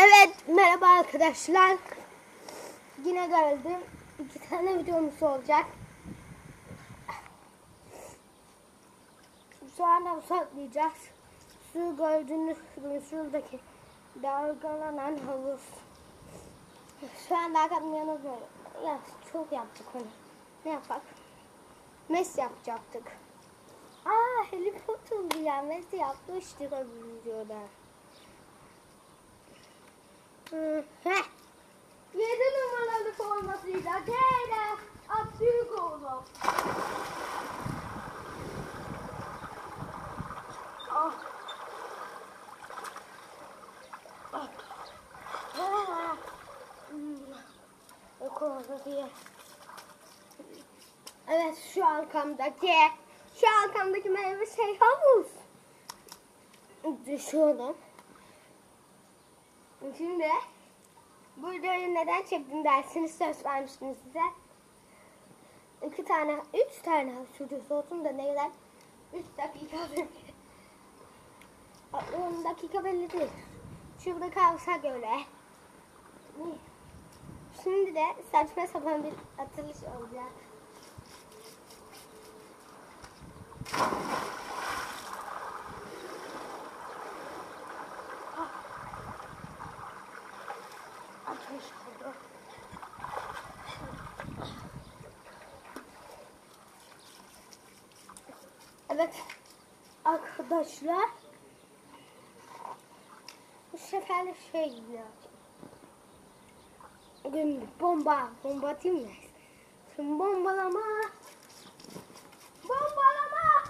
Evet merhaba arkadaşlar. Yine geldim. İki tane videomuz olacak. Şu anda uzatmayacağız. Su gördüğünüz gibi şuradaki dalgalanan havuz. Şu anda böyle. Ya çok yaptık onu. Ne yapak? Mes yapacaktık. Aa Potter'dı ya. Messi yapmıştık o videoda. Yedi numaralı formasıyla Kere Aktürkoğlu. Ah. Ah. Ah. Hmm. Evet şu arkamdaki şu arkamdaki meyve şey havuz. Düşüyorum. Şimdi bu videoyu neden çektim dersiniz söz vermiştim size. İki tane, üç tane sürücüsü olsun da ne kadar? Üç dakika belli. On dakika belli değil. Şurada kalsa göre. Şimdi de saçma sapan bir atılış olacak. Atmış oldu. Evet arkadaşlar bu sefer de şey yapacağım. Bomba, bomba atayım mı? Şimdi bombalama. Bombalama.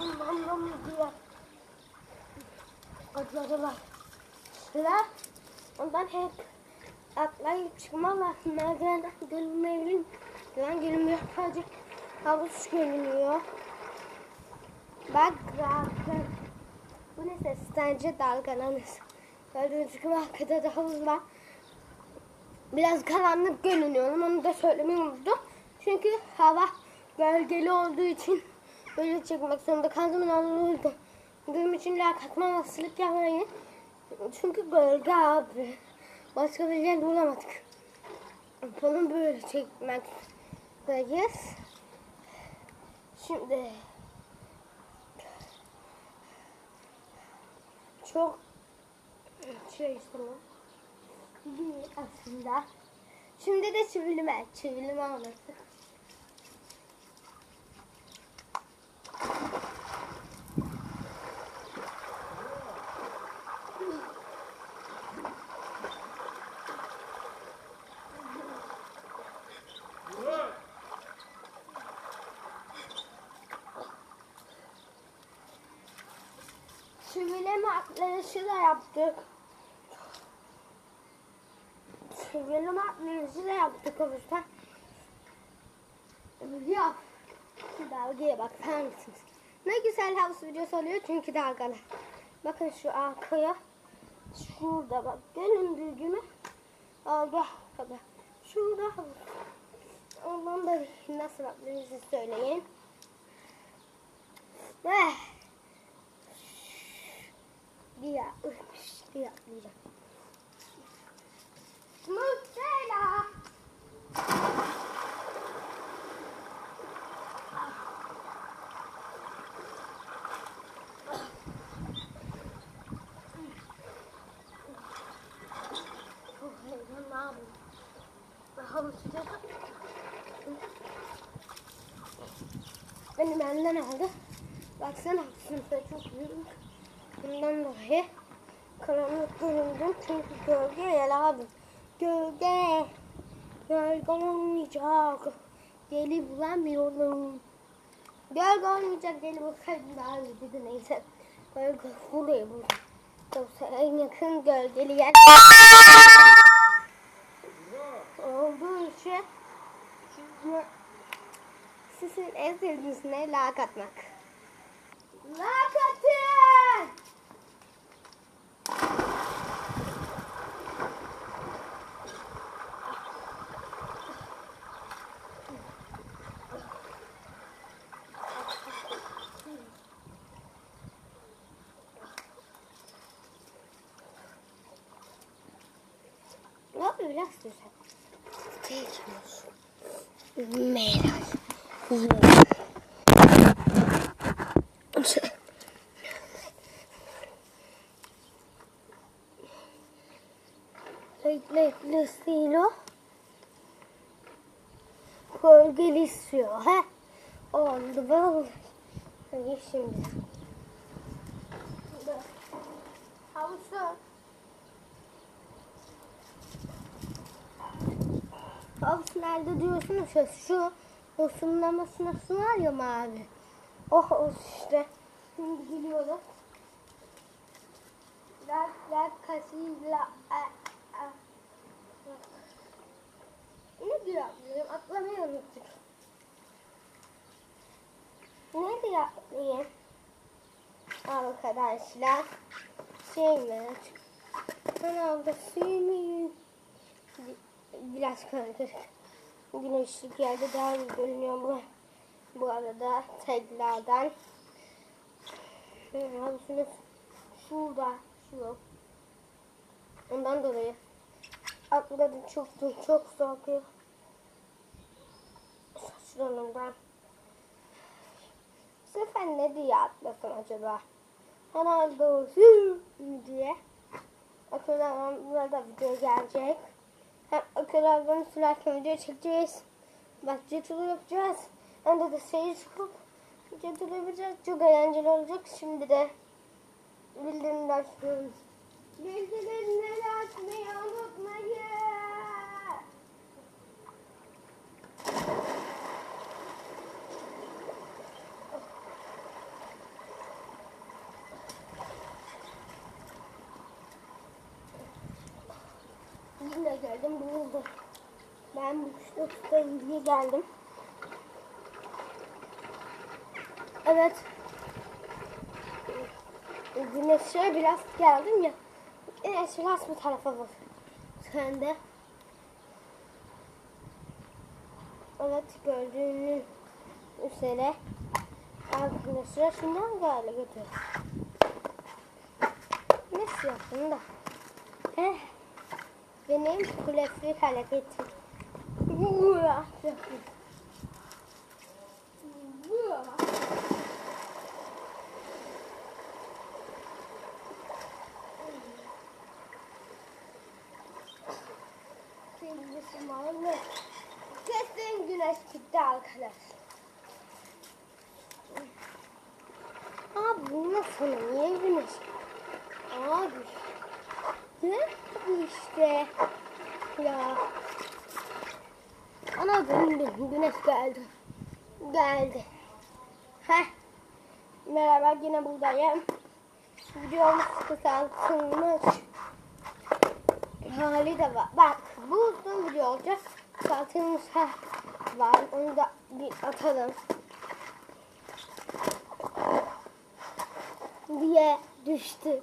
Bombalama diye. Atladılar. Sıra ondan hep atlayıp çıkmalar. Merdivenden görünmeyelim. Güven görünmüyor. Sadece havuz görünüyor. Bak rahatlar. Bu ne ses? Sence dalgalanır. Gördüğünüz gibi arkada da havuz var. Biraz karanlık görünüyorum. Onu da söylemeyi unuttum. Çünkü hava gölgeli olduğu için böyle çekmek zorunda kaldım. Anlıyordum. Benim için la kalkma olasılık yapmayın. Çünkü gölge abi. Başka bir yer bulamadık. Yapalım böyle çekmekteyiz. Şimdi çok şey değil aslında. Şimdi de çivilime, çivilime anlattık. Çivileme atlayışı da yaptık. Çivileme atlayışı da yaptık o yüzden. Ya dalgaya bakar mısınız? Ne güzel havuz videosu oluyor çünkü dalgalı. Bakın şu arkaya. Şurada bak göründüğü gibi. Dalga kadar. Şurada havuz. Ondan da nasıl atlayışı söyleyin. Eh. diye diye atlayacağım. Hava sıcak. Benim elimden aldı. Baksana sınıfta çok büyük. Bundan dolayı karanlık göründüm çünkü gölge yer abi. Gölge. Gölge olmayacak. Deli bulamıyorum. Gölge olmayacak deli bulsaydım daha iyiydi neyse. Gölge buraya buldum. Yoksa en yakın gölgeli yer olduğu için sizin en sevdiğiniz ne? Lak atmak. Lak biraz güzel. Tekmiş. Meral. Renkli stilo. Gölgeli istiyor. He? Oldu vallahi. Hadi şimdi. Havuçlar. Nerede diyorsunuz şu yosunlamasına su var ya mavi. Oh o işte. Şimdi geliyorlar. La la kasıyla. Ne diyor atlayayım? Atlamayı unuttuk. Ne diyor? Arkadaşlar. Şey mi? Kanalda suyumu biraz karışık. Güneşlik yerde daha iyi görünüyor bu. Bu arada tekrardan. Havuzunuz şurada. Şu. Ondan dolayı. Atladı çok çok soğuk. Saçlarımdan. Bu sefer ne diye atlasın acaba? O hü diye. Akıllardan burada video gelecek. Hem akıllardan sürerken video çekeceğiz. Bak cetulu yapacağız. Hem de de seyir çıkıp cetulu yapacağız. Çok eğlenceli olacak. Şimdi de bildirimleri açıyorum. Bildirimleri açmayı unutmayın. Yine geldim buldum. Ben bu tutayım diye geldim. Evet. Güneşe biraz geldim ya. Güneş biraz bu tarafa bak. Sen de. Evet gördüğünüz üzere arkadaşlar şundan galiba götür. Nasıl yaptın da? Eh. Benim kuleflik hareketim. Şimdi zamanı kesin güneş gitti arkadaşlar. Abi bu nasıl? Niye güneş? Abi. Ne işte? Ya. Ana döndüm. Güneş geldi. Geldi. Heh. Merhaba yine buradayım. Videomuz kısaltılmış. Hali de var. Bak bu uzun video olacak. Kısaltılmış ha var. Onu da bir atalım. Diye düştü.